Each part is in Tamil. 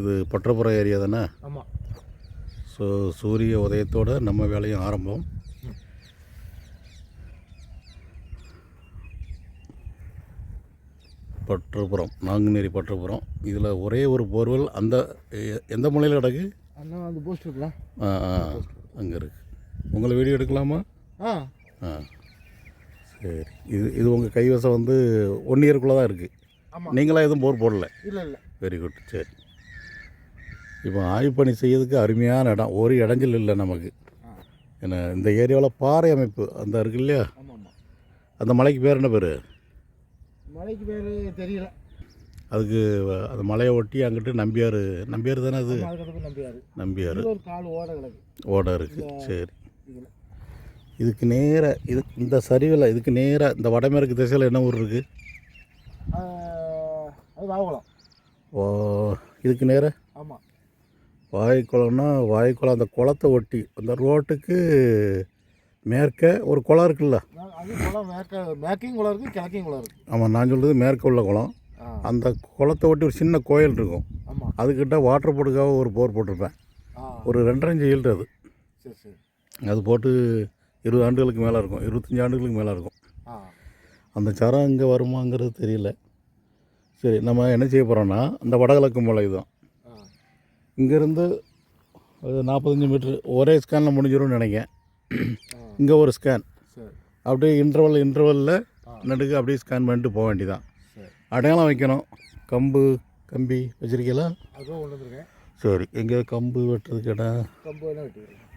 இது பற்றப்புற ஏரியா தானே? ஆமாம் ஸோ சூரிய உதயத்தோட நம்ம வேலையும் ஆரம்பம். பற்றுப்புறம் நாங்குநேரி பற்றுப்புறம் இதில் ஒரே ஒரு போர்வெல் அந்த எந்த மூலையில் கிடக்கு? அண்ணா அந்த போஸ்ட் இருக்கலாம் ஆ ஆ அங்கே இருக்கு. உங்களை வீடியோ எடுக்கலாமா? ஆ. ஆ. சரி. இது இது உங்கள் கைவசம் வந்து ஒன் இயருக்குள்ளே தான் இருக்குது நீங்களாம் எதுவும் போர் போடல? இல்லை இல்லை. வெரி குட் சரி. இப்போ ஆய்வு பணி செய்யறதுக்கு அருமையான இடம். ஒரு இடைஞ்சல் இல்லை நமக்கு. ஏன்னா இந்த ஏரியாவில் பாறை அமைப்பு அந்த இருக்கு இல்லையா? அந்த மலைக்கு பேர் என்ன பேர்? மலைக்கு பேர் தெரியல. அதுக்கு அந்த மலையை ஒட்டி அங்கிட்டு நம்பியார் நம்பியார் தானே அது? நம்பியார் ஓட இருக்குது சரி. இதுக்கு நேராக இது இந்த சரிவில் இதுக்கு நேராக இந்த வடமேற்கு திசையில் என்ன ஊர் இருக்குது ஓ இதுக்கு நேராக வாய்க்குளம்னா வாய்க்குளம் அந்த குளத்தை ஒட்டி அந்த ரோட்டுக்கு மேற்க ஒரு குளம் இருக்குல்ல? மேற்கையும் குளம் இருக்குது கிழக்கையும் குளம் இருக்குது ஆமாம் நான் சொல்கிறது மேற்க உள்ள குளம். அந்த குளத்தை ஒட்டி ஒரு சின்ன கோயில் இருக்கும். அதுக்கிட்ட வாட்டர் போர்டுக்காக ஒரு போர் போட்டிருப்பேன். ஒரு ரெண்டரைஞ்சு ஈல்டு அது. அது போட்டு இருபது ஆண்டுகளுக்கு மேலே இருக்கும். இருபத்தஞ்சி ஆண்டுகளுக்கு மேலே இருக்கும். அந்த சரம் இங்கே வருமாங்கிறது தெரியல. சரி நம்ம என்ன செய்ய போகிறோன்னா அந்த வடகிழக்கு மலை தான் இங்கேருந்து ஒரு நாற்பத்தஞ்சு மீட்ரு ஒரே ஸ்கேனில் முடிஞ்சிரும்னு நினைக்கிறேன். இங்கே ஒரு ஸ்கேன் அப்படியே இன்டர்வல் இன்டர்வலில். நடுக்கு அப்படியே ஸ்கேன் பண்ணிட்டு போக வேண்டியதான் அடையாளம் வைக்கணும். கம்பு கம்பி வச்சிருக்கீங்களா? சரி. எங்கே கம்பு வெட்டுறதுக்கு இடம்?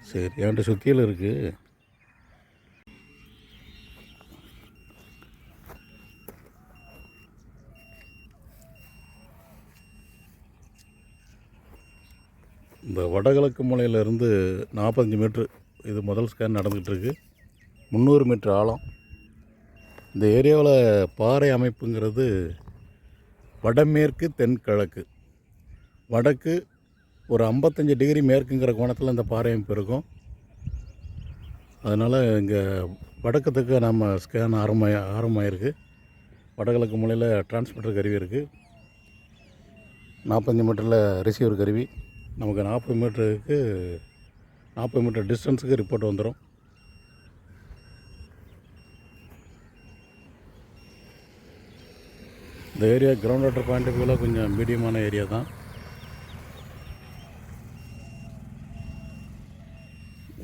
சரி. என்கிட்ட சுத்தியில் இருக்குது இந்த வடகிழக்கு மூலையிலேருந்து நாற்பத்தஞ்சு மீட்ரு இது முதல் ஸ்கேன் நடந்துகிட்ருக்கு முந்நூறு மீட்ரு ஆழம். இந்த ஏரியாவில் பாறை அமைப்புங்கிறது வடமேற்கு தென்கிழக்கு. வடக்கு ஒரு ஐம்பத்தஞ்சு டிகிரி மேற்குங்கிற கோணத்தில் இந்த பாறை அமைப்பு இருக்கும். அதனால் இங்கே வடக்கத்துக்கு நம்ம ஸ்கேன் ஆரம்பமாயி ஆரம்பமாயிருக்கு. வடகிழக்கு மூலையில் டிரான்ஸ்மிட்டர் கருவி இருக்குது நாற்பத்தஞ்சு மீட்டரில் ரிசீவர் கருவி. நமக்கு நாற்பது மீட்டருக்கு நாற்பது மீட்டர் டிஸ்டன்ஸுக்கு ரிப்போர்ட் வந்துடும் இந்த area ground water point of வியூவில் கொஞ்சம் மீடியமான ஏரியா தான்.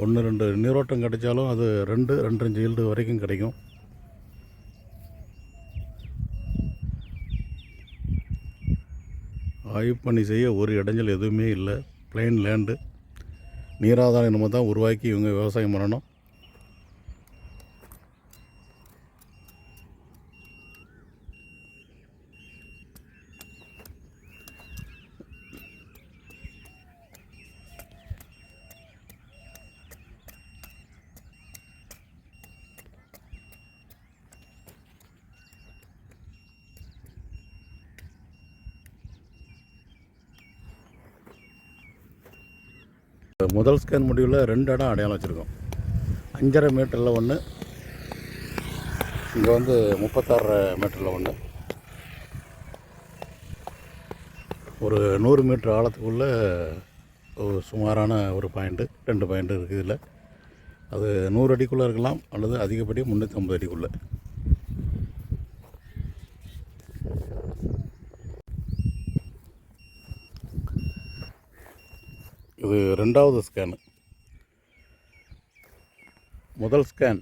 ஒன்று ரெண்டு நீரோட்டம் கிடைச்சாலும் அது ரெண்டு ரெண்டஞ்சு ஈல்டு வரைக்கும் கிடைக்கும். ஆய்வு பண்ணி செய்ய ஒரு இடைஞ்சல் எதுவுமே இல்லை. பிளைன் லேண்டு நீராதாரம் நம்ம தான் உருவாக்கி இவங்க விவசாயம் பண்ணணும். முதல் ஸ்கேன் முடிவில் ரெண்டு இடம் அடையாளம் வச்சுருக்கோம். அஞ்சரை மீட்டரில் ஒன்று இங்கே வந்து முப்பத்தாறு மீட்டரில் ஒன்று ஒரு நூறு மீட்டர் ஆழத்துக்குள்ளே ஒரு சுமாரான ஒரு பாயிண்ட்டு ரெண்டு பாயிண்ட்டு இருக்குது இதில். அது நூறு அடிக்குள்ளே இருக்கலாம் அல்லது அதிகப்படி முந்நூற்றம்பது அடிக்குள்ளே. இது ரெண்டாவது ஸ்கேனு முதல் ஸ்கேன்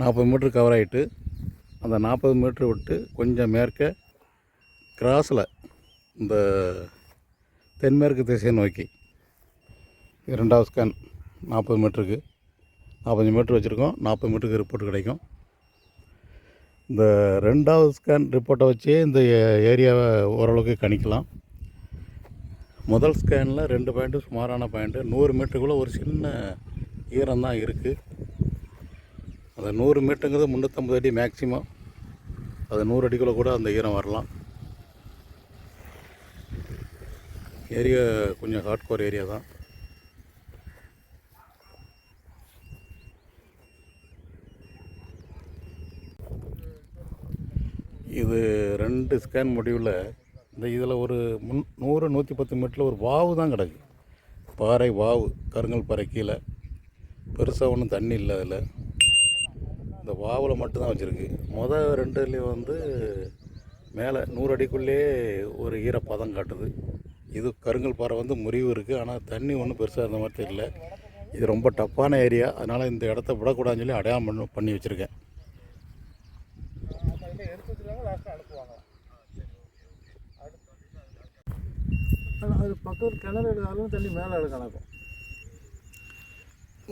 நாற்பது மீட்ரு கவர் ஆகிட்டு அந்த நாற்பது மீட்ரு விட்டு கொஞ்சம் மேற்க கிராஸில் இந்த தென்மேற்கு திசையை நோக்கி. இரண்டாவது ரெண்டாவது ஸ்கேன் நாற்பது மீட்டருக்கு நாற்பத்தஞ்சு மீட்ரு வச்சுருக்கோம். நாற்பது மீட்டருக்கு ரிப்போர்ட் கிடைக்கும். இந்த ரெண்டாவது ஸ்கேன் ரிப்போர்ட்டை வச்சே இந்த ஏரியாவை ஓரளவுக்கு கணிக்கலாம். முதல் ஸ்கேனில் ரெண்டு பாயிண்ட்டு சுமாரான பாயிண்ட்டு நூறு மீட்டருக்குள்ளே ஒரு சின்ன ஈரம் தான் இருக்குது அந்த நூறு மீட்டருங்கிறது முந்நூற்றம்பது அடி மேக்சிமம் அது நூறு அடிக்குள்ளே கூட அந்த ஈரம் வரலாம். ஏரியா கொஞ்சம் ஹார்ட்கோர் ஏரியா தான். இது ரெண்டு ஸ்கேன் முடிவில் இந்த இதில் ஒரு முன் நூறு நூற்றி பத்து மீட்டரில் ஒரு வாவு தான் கிடக்கு. பாறை வாவு கருங்கல் பாறை கீழே. பெருசாக ஒன்றும் தண்ணி இல்லை அதில். இந்த வாவில் மட்டும்தான் வச்சுருக்கு. மொதல் ரெண்டுலேயும் வந்து மேலே நூறு அடிக்குள்ளேயே ஒரு ஈரப்பதம் காட்டுது. இது கருங்கல் பாறை வந்து முறிவு இருக்குது ஆனால் தண்ணி ஒன்றும் பெருசாக இருந்த மாதிரி தெரியல. இது ரொம்ப டஃப்பான ஏரியா அதனால் இந்த இடத்த விடக்கூடாதுன்னு சொல்லி அடையாளம் பண்ணி பண்ணி வச்சுருக்கேன். அது பக்கத்தில் கிணறு எடுத்தாலும் தண்ணி மேலே கணக்கும்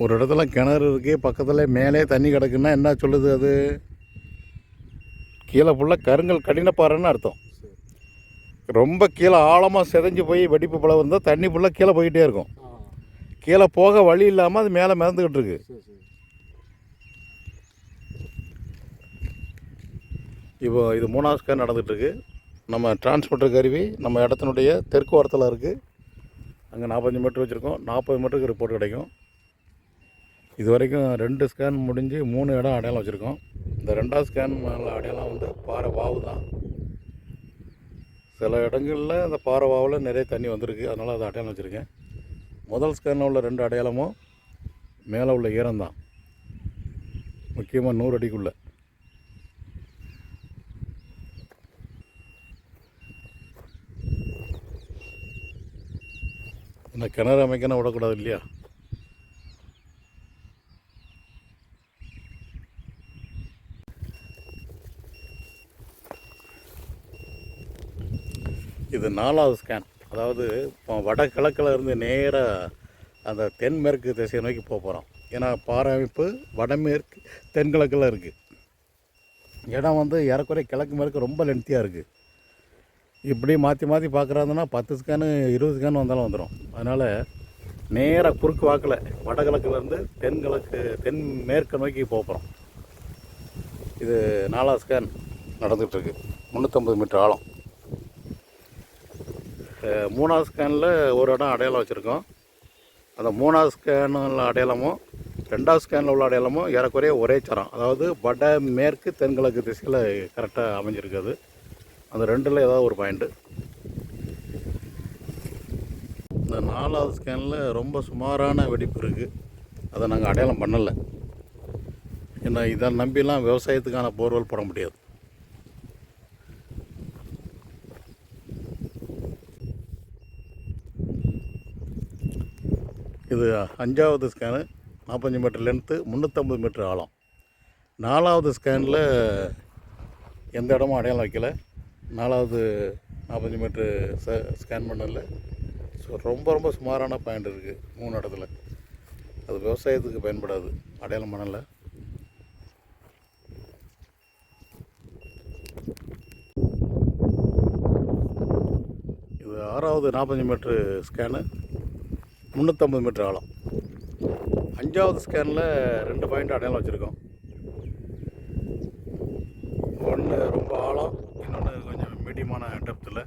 ஒரு இடத்துல கிணறு இருக்கு பக்கத்தில் மேலே தண்ணி கிடக்குன்னா என்ன சொல்லுது அது? கீழே ஃபுல்லாக கருங்கல் கடினப்பாறைன்னு அர்த்தம். ரொம்ப கீழே ஆழமாக செதஞ்சு போய் வெடிப்பு பழம் இருந்தால் தண்ணி ஃபுல்லாக கீழே போய்கிட்டே இருக்கும். கீழே போக வழி இல்லாமல் அது மேலே மிதந்துக்கிட்டு இருக்கு. இப்போ இது மூணாவது ஸ்கேன் நடந்துகிட்ருக்கு நம்ம டிரான்ஸ்மிட்டர் கருவி நம்ம இடத்தினுடைய தெற்கு ஓரத்தில் இருக்குது அங்கே நாற்பத்தஞ்சு மீட்டர் வச்சுருக்கோம். நாற்பது மீட்டருக்கு ரிப்போர்ட் கிடைக்கும். இது வரைக்கும் ரெண்டு ஸ்கேன் முடிஞ்சு மூணு இடம் அடையாளம் வச்சுருக்கோம். இந்த ரெண்டாவது ஸ்கேன் மேலே அடையாளம் வந்து பாறை வாவு தான். சில இடங்களில் அந்த பாறை வாவில் நிறைய தண்ணி வந்திருக்கு. அதனால் அதை அடையாளம் வச்சுருக்கேன். முதல் ஸ்கேனில் உள்ள ரெண்டு அடையாளமும் மேலே உள்ள ஈரம்தான். முக்கியமாக நூறு அடிக்குள்ளே. இந்த கிணறு அமைக்கணும் விடக்கூடாது இல்லையா? இது நாலாவது ஸ்கேன் அதாவது இப்போ வடகிழக்கில் இருந்து நேராக அந்த தென்மேற்கு திசையை நோக்கி போக போகிறோம் ஏன்னா பாறை அமைப்பு வடமேற்கு தென்கிழக்கில் இருக்குது இடம் வந்து ஏறக்குறைய கிழக்கு மேற்கு ரொம்ப லென்த்தியாக இருக்குது இப்படி மாற்றி மாற்றி பார்க்குறாங்கன்னா பத்து ஸ்கேனு இருபது ஸ்கேன் வந்தாலும் வந்துடும் அதனால் நேராக குறுக்கு வாக்கில் வடகிழக்குலேருந்து தென்கிழக்கு தென் மேற்கு நோக்கி போகிறோம் இது நாலாவது ஸ்கேன் நடந்துகிட்ருக்கு முந்நூற்றம்பது மீட்டர் ஆழம். மூணாவது ஸ்கேனில் ஒரு இடம் அடையாளம் வச்சுருக்கோம். அந்த மூணாவது ஸ்கேனில் அடையாளமும் ரெண்டாவது ஸ்கேனில் உள்ள அடையாளமும் ஏறக்குறைய ஒரே சரம். அதாவது வட மேற்கு தென்கிழக்கு திசையில் கரெக்டாக அமைஞ்சிருக்கு அது. அந்த ரெண்டில் ஏதாவது ஒரு பாயிண்ட்டு இந்த நாலாவது ஸ்கேனில் ரொம்ப சுமாரான வெடிப்பு இருக்குது அதை நாங்கள் அடையாளம் பண்ணலை. ஏன்னா இதை நம்பிலாம் விவசாயத்துக்கான போர்வெல் போட முடியாது. இது அஞ்சாவது ஸ்கேனு நாற்பஞ்சு மீட்டர் லென்த்து முந்நூற்றம்பது மீட்டர் ஆழம். நாலாவது ஸ்கேனில் எந்த இடமும் அடையாளம் வைக்கல. நாலாவது நாற்பத்தஞ்சு மீட்ரு ச ஸ்கேன் பண்ணல. ஸோ ரொம்ப ரொம்ப சுமாரான பாயிண்ட் இருக்குது மூணு இடத்துல. அது விவசாயத்துக்கு பயன்படாது. அடையாளம் பண்ணலை இது ஆறாவது நாற்பத்தஞ்சு மீட்ரு ஸ்கேனு முந்நூற்றம்பது மீட்ரு ஆழம். அஞ்சாவது ஸ்கேனில் ரெண்டு பாயிண்ட் அடையாளம் வச்சுருக்கோம் ஒன்று ரொம்ப ஆழம் இன்னொன்று கொஞ்சம் மீடியமான டெப்த்தில்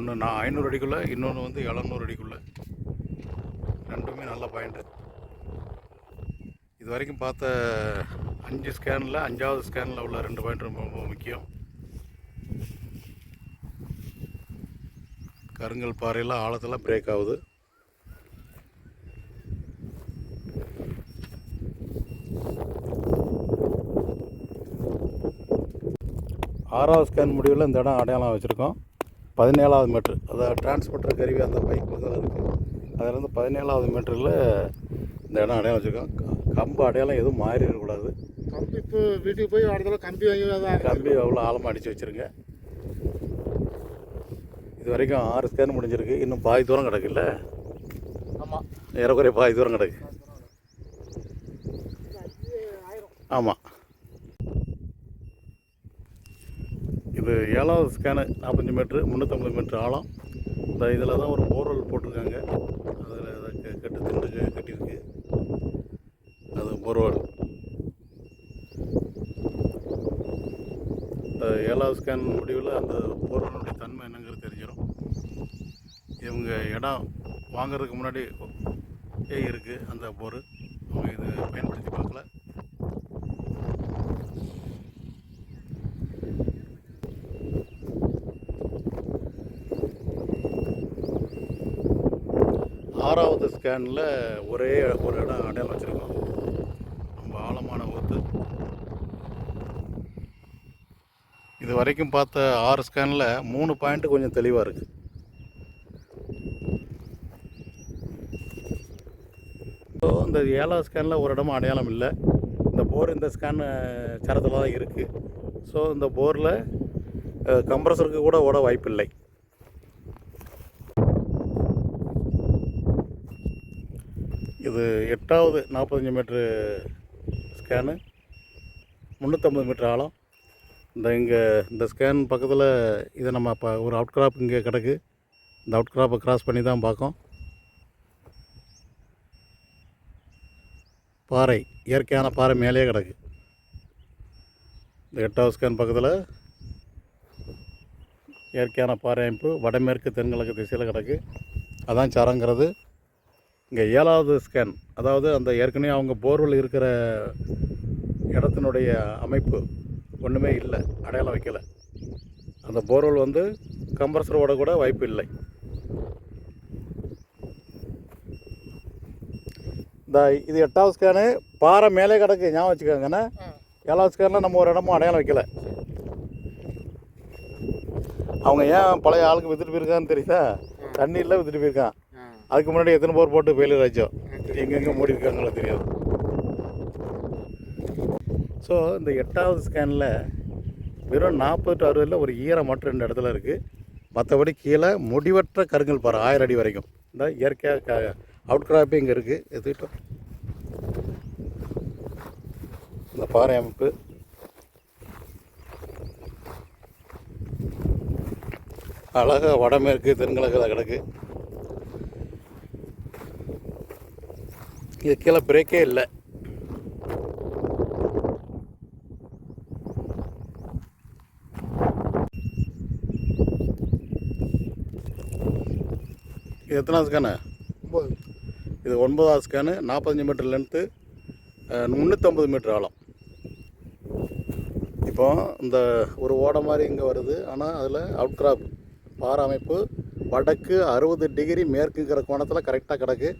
ஒன்று நான் ஐநூறு அடிக்குள்ளே இன்னொன்று வந்து எழுநூறு அடிக்குள்ளே. ரெண்டுமே நல்ல பாயிண்ட்டு இது வரைக்கும் பார்த்த அஞ்சு ஸ்கேனில் அஞ்சாவது ஸ்கேனில் உள்ள ரெண்டு பாயிண்ட் ரொம்ப ரொம்ப முக்கியம். கருங்கல் பாறையில் ஆழத்தில் பிரேக் ஆகுது. ஆறாவது ஸ்கேன் முடிவில் இந்த இடம் அடையாளம் வச்சுருக்கோம். பதினேழாவது மீட்ரு அதாவது டிரான்ஸ்போர்ட்டர் கருவி அந்த பைக் வந்து இருக்குது அதுலேருந்து பதினேழாவது மீட்டரில் இந்த இடம் அடையாளம் வச்சுருக்கோம் கம்பு அடையாளம் எதுவும் மாறி இருக்கக்கூடாது கம்பி இப்போ வீட்டுக்கு போய் அடுத்த கம்பி வாங்கி தான் கம்பி அவ்வளோ ஆழமாக அடித்து வச்சுருங்க. இது வரைக்கும் ஆறு ஸ்கேன் முடிஞ்சிருக்கு. இன்னும் பாதி தூரம் கிடக்குல்ல? ஆமாம் ஏறக்குறைய பாதி தூரம் கிடக்கு. ஆமாம் இது ஏழாவது ஸ்கேனு நாற்பத்தஞ்சு மீட்ரு முந்நூற்றம்பது மீட்ரு ஆழம். இந்த இதில் தான் ஒரு போர்வெல் போட்டிருக்காங்க. அதில் கெட்டு திண்டு கட்டியிருக்கு. அது போர்வெல் இந்த ஏழாவது ஸ்கேன் முடிவில் அந்த போர்வெலுடைய தன்மை என்னங்கிறது தெரிஞ்சிடும் இவங்க இடம் வாங்குறதுக்கு முன்னாடி ஏ இருக்குது அந்த போர் அவங்க இது பயன்படுத்தி பார்க்கல ஆறாவது ஸ்கேனில் ஒரே ஒரு இடம் அடையாளம் வச்சுருக்கோம் ரொம்ப ஆழமான ஊத்து இது வரைக்கும் பார்த்த ஆறு ஸ்கேனில் மூணு பாயிண்ட் கொஞ்சம் தெளிவாக இருக்குது ஸோ இந்த ஏழாவது ஸ்கேனில் ஒரு இடமும் அடையாளம் இல்லை. இந்த போர் இந்த ஸ்கேன் சரத்தில் தான் இருக்குது ஸோ இந்த போரில் கம்ப்ரஸருக்கு கூட ஓட வாய்ப்பில்லை. அது எட்டாவது நாற்பத்தஞ்சு மீட்ரு ஸ்கேனு முந்நூற்றம்பது மீட்ரு ஆழம். இந்த இங்கே இந்த ஸ்கேன் பக்கத்தில் இதை நம்ம இப்போ ஒரு அவுட் கிராப் இங்கே கிடக்கு. இந்த அவுட் கிராப்பை கிராஸ் பண்ணி தான் பார்க்கோம். பாறை இயற்கையான பாறை மேலேயே கிடக்கு. இந்த எட்டாவது ஸ்கேன் பக்கத்தில் இயற்கையான பாறை அமைப்பு வடமேற்கு தென்கிழக்கு திசையில் கிடக்கு. அதான் சரங்கிறது இங்கே ஏழாவது ஸ்கேன் அதாவது அந்த ஏற்கனவே அவங்க போர்வெல் இருக்கிற இடத்தினுடைய அமைப்பு ஒன்றுமே இல்லை அடையாளம் வைக்கலை. அந்த போர்வெல் வந்து கம்ப்ரஸர் ஓட கூட வாய்ப்பு இல்லை. இந்த இது எட்டாவது ஸ்கேனு பாறை மேலே கிடக்கு ஞாபகம் வச்சுக்கோங்கண்ணே. ஏழாவது ஸ்கேனில் நம்ம ஒரு இடமும் அடையாளம் வைக்கல. அவங்க ஏன் பழைய ஆளுக்கு வித்துட்டு போயிருக்கான்னு தெரியுதா? தண்ணியில் வித்துட்டு போயிருக்கான். அதுக்கு முன்னாடி எத்தனை போர் போட்டு ஃபெயிலியர் ஆச்சோ? எங்கெங்கே மூடி இருக்காங்களோ தெரியாது. ஸோ இந்த எட்டாவது ஸ்கேனில் வெறும் நாற்பது அறுபதில் ஒரு ஈரம் மட்டும் ரெண்டு இடத்துல இருக்குது மற்றபடி கீழே முடிவற்ற கருங்கல் பாறை ஆயிரம் அடி வரைக்கும். இந்த இயற்கையாக க அவுட் கிராப்பே இங்கே இருக்குது எடுத்துக்கிட்டோம். இந்த பாறை அமைப்பு. அழகாக வடமேற்கு தென்கிழக்கில் கிடக்கு இது கீழே பிரேக்கே இல்லை. இது எத்தனாவது ஸ்கேனு ஒம்பது இது ஒன்பதாவது ஸ்கேனு நாற்பத்தஞ்சு மீட்டர் லென்த்து முந்நூற்றம்பது மீட்டர் ஆழம். இப்போ இந்த ஒரு ஓடை மாதிரி இங்கே வருது. ஆனால் அதில் அவுட் கிராப் பாறை அமைப்பு வடக்கு அறுபது டிகிரி மேற்குங்கிற கோணத்தில் கரெக்டாக கிடக்கு.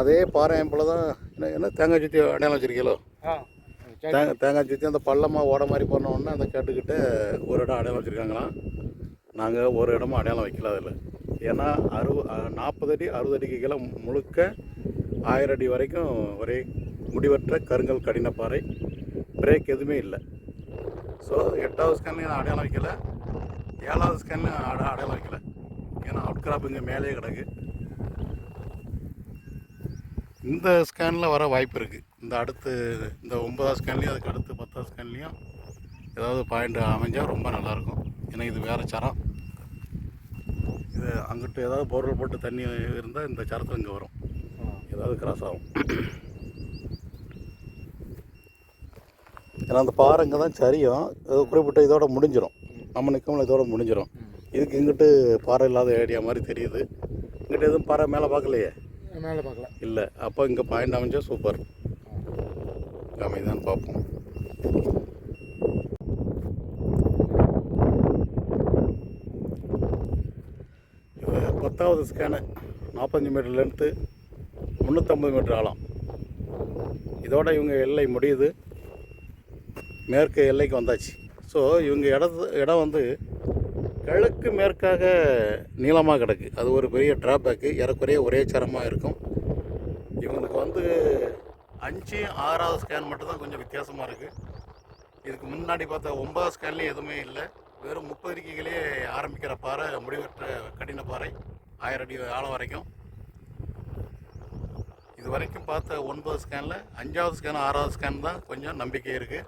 அதே பாறை அமைப்பில் தான் என்ன என்ன தேங்காய் சுற்றி அடையாளம் வச்சிருக்கீங்களோ? தேங்காய் தேங்காய் சுற்றி அந்த பள்ளமாக ஓட மாதிரி உடனே அந்த கேட்டுக்கிட்ட ஒரு இடம் அடையாளம் வச்சுருக்காங்களாம். நாங்கள் ஒரு இடமும் அடையாளம் வைக்கல அதில். ஏன்னா அறுப நாற்பது அடி அறுபது அடிக்கு கீழே முழுக்க ஆயிரம் அடி வரைக்கும் ஒரே முடிவற்ற கருங்கல் கடினப்பாறை பிரேக் எதுவுமே இல்லை. ஸோ எட்டாவது ஸ்கேன்லையும் நான் அடையாளம் வைக்கல. ஏழாவது ஸ்கேன்லையும் அட அடையாளம் வைக்கல. ஏன்னா அவுட் கிராப் இங்கே மேலேயே கிடக்கு. இந்த ஸ்கேனில் வர வாய்ப்பு இருக்குது இந்த அடுத்து இந்த ஒன்பதாவது ஸ்கேன்லேயும் அதுக்கு அடுத்து பத்தாவது ஸ்கேன்லேயும் ஏதாவது பாயிண்ட் அமைஞ்சால் ரொம்ப நல்லாயிருக்கும் ஏன்னா இது வேறு சரம். இது அங்கிட்டு ஏதாவது போர்வல் போட்டு தண்ணி இருந்தால் இந்த சரத்தில் இங்கே வரும். ஏதாவது கிராஸ் ஆகும். ஏன்னா அந்த பாறை இங்கே தான் சரியும். அது குறிப்பிட்ட இதோட முடிஞ்சிடும் நம்ம நிற்கமில்ல இதோட முடிஞ்சிடும் இதுக்கு இங்கிட்டு பாறை இல்லாத ஏரியா மாதிரி தெரியுது. இங்கிட்ட எதுவும் பாறை மேலே பார்க்கலையே? மேலே பார்க்கல. இல்லை அப்போ இங்கே பாயிண்ட் அமைஞ்சா சூப்பர் அமைதான்னு பார்ப்போம். இது பத்தாவது ஸ்கேனு நாற்பத்தஞ்சு மீட்டர் லென்த்து முந்நூற்றம்பது மீட்டர் ஆழம். இதோட இவங்க எல்லை முடியுது. மேற்கு எல்லைக்கு வந்தாச்சு. ஸோ இவங்க இடத்து இடம் வந்து கிழக்கு மேற்காக நீளமாக கிடக்கு. அது ஒரு பெரிய ட்ராபேக்கு ஏறக்குறைய ஒரே சரமாக இருக்கும். இவங்களுக்கு வந்து அஞ்சு ஆறாவது ஸ்கேன் மட்டும்தான் கொஞ்சம் வித்தியாசமாக இருக்குது இதுக்கு முன்னாடி பார்த்தா ஒன்பதாவது ஸ்கேன்லேயும் எதுவுமே இல்லை. வெறும் முப்பது அறிக்கைகளே ஆரம்பிக்கிற பாறை முடிவற்ற கடின பாறை. ஆயிரம் அடி ஆழம் வரைக்கும். இது வரைக்கும் பார்த்த ஒன்பது ஸ்கேனில் அஞ்சாவது ஸ்கேன் ஆறாவது ஸ்கேன் தான் கொஞ்சம் நம்பிக்கை இருக்குது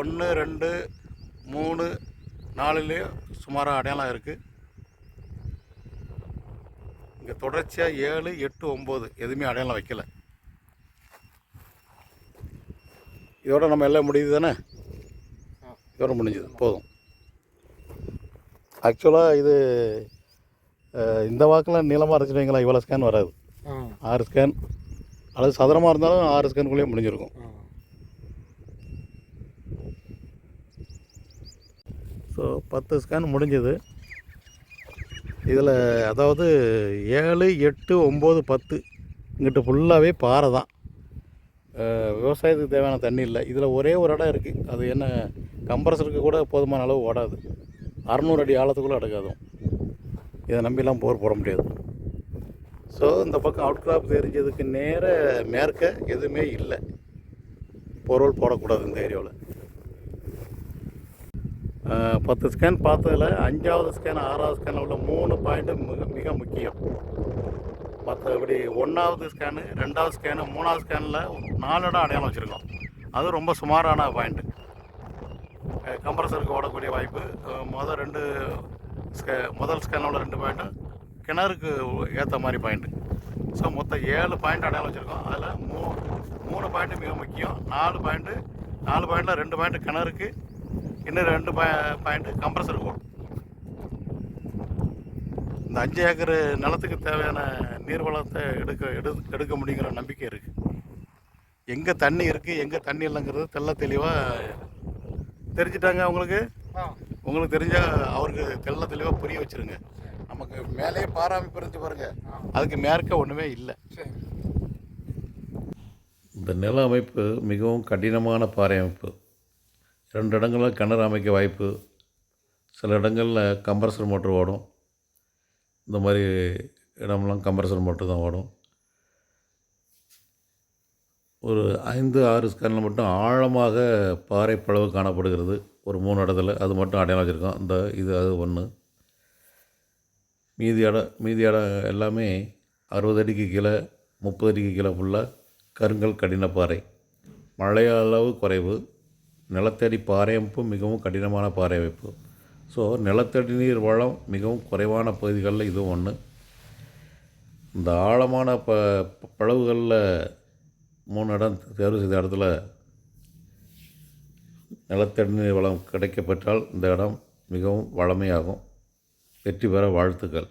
ஒன்று ரெண்டு மூணு நாலுலேயும் சுமாராக அடையாளம் இருக்குது இங்கே தொடர்ச்சியாக ஏழு எட்டு ஒம்பது எதுவுமே அடையாளம் வைக்கல. இதோட நம்ம எல்லாம் முடியுது தானே? இதோட முடிஞ்சது போதும். ஆக்சுவலாக இது இந்த வாக்கில் நீளமாக வைங்களா இவ்வளோ ஸ்கேன் வராது. ஆறு ஸ்கேன் அல்லது சதுரமாக இருந்தாலும் ஆறு ஸ்கேனுக்குள்ளேயே முடிஞ்சிருக்கும் ஆ ஸோ பத்து ஸ்கேன் முடிஞ்சது. இதில் அதாவது ஏழு எட்டு ஒம்பது பத்து இங்கிட்ட ஃபுல்லாகவே பாறை தான். விவசாயத்துக்கு தேவையான தண்ணி இல்லை. இதில் ஒரே ஒரு இடம் இருக்குது அது என்ன கம்ப்ரஸருக்கு கூட போதுமான அளவு ஓடாது. அறநூறு அடி ஆழத்துக்குள்ளே அடக்காதும் இதை நம்பிலாம் போர் போட முடியாது. ஸோ இந்த பக்கம் அவுட் கிராப் தெரிஞ்சதுக்கு நேர மேற்க எதுவுமே இல்லை. பொருள் போடக்கூடாது இந்த ஏரியாவில் பத்து ஸ்கேன் பார்த்ததுல அஞ்சாவது ஸ்கேன் ஆறாவது ஸ்கேனில் உள்ள மூணு பாயிண்ட்டு மிக மிக முக்கியம். மற்றபடி ஒன்றாவது ஸ்கேனு ரெண்டாவது ஸ்கேனு மூணாவது ஸ்கேனில் நாலு இடம் அடையாளம் வச்சுருக்கோம். அது ரொம்ப சுமாரான பாயிண்ட்டு கம்ப்ரஸருக்கு ஓடக்கூடிய வாய்ப்பு முதல் மொதல் ரெண்டு ஸ்கே முதல் ஸ்கேனில் உள்ள ரெண்டு பாயிண்ட்டும் கிணறுக்கு ஏற்ற மாதிரி பாயிண்ட்டு ஸோ மொத்தம் ஏழு பாயிண்ட் அடையாளம் வச்சுருக்கோம். அதில் மூ மூணு பாயிண்ட்டு மிக முக்கியம். நாலு பாயிண்ட்டு நாலு பாயிண்டில் ரெண்டு பாயிண்ட்டு கிணறுக்கு இன்னும் ரெண்டு பாய் பாயிண்ட்டு கம்ப்ரஸருக்கு ஓடும் இந்த அஞ்சு ஏக்கர் நிலத்துக்கு தேவையான நீர்வளத்தை எடுக்க எடு எடுக்க முடியுங்கிற நம்பிக்கை இருக்குது எங்கே தண்ணி இருக்குது எங்கே தண்ணி இல்லைங்கிறது தெள்ள தெளிவாக தெரிஞ்சிட்டாங்க அவங்களுக்கு. உங்களுக்கு தெரிஞ்சால் அவருக்கு தெள்ள தெளிவாக புரிய வச்சுருங்க. நமக்கு மேலேயே பாராமி இருந்து பாருங்க. அதுக்கு மேற்க ஒன்றுமே இல்லை. சரி. இந்த நில அமைப்பு மிகவும் கடினமான பாறை அமைப்பு. ரெண்டு இடங்களில் கிணறு அமைக்க வாய்ப்பு சில இடங்களில் கம்ப்ரஸர் மோட்டர் ஓடும். இந்த மாதிரி இடம்லாம் கம்ப்ரஸர் மோட்டர் தான் ஓடும். ஒரு ஐந்து ஆறு ஸ்கேனில் மட்டும் ஆழமாக பாறை பளவு காணப்படுகிறது. ஒரு மூணு இடத்துல அது மட்டும் அடையாளம் வச்சுருக்கோம். இந்த இது அது ஒன்று மீதி இடம் மீதி இடம் எல்லாமே அறுபது அடிக்கு கீழே முப்பது அடிக்கு கீழே ஃபுல்லாக கருங்கல் கடின பாறை. மழையளவு குறைவு. நிலத்தடி பாறை அமைப்பு மிகவும் கடினமான பாறை அமைப்பு ஸோ நிலத்தடி நீர் வளம் மிகவும் குறைவான பகுதிகளில் இதுவும் ஒன்று இந்த ஆழமான ப பளவுகளில் மூணு இடம் தேர்வு செய்த இடத்துல நிலத்தடி நீர் வளம் கிடைக்கப்பெற்றால் இந்த இடம் மிகவும் வளமையாகும். வெற்றி பெற வாழ்த்துக்கள்.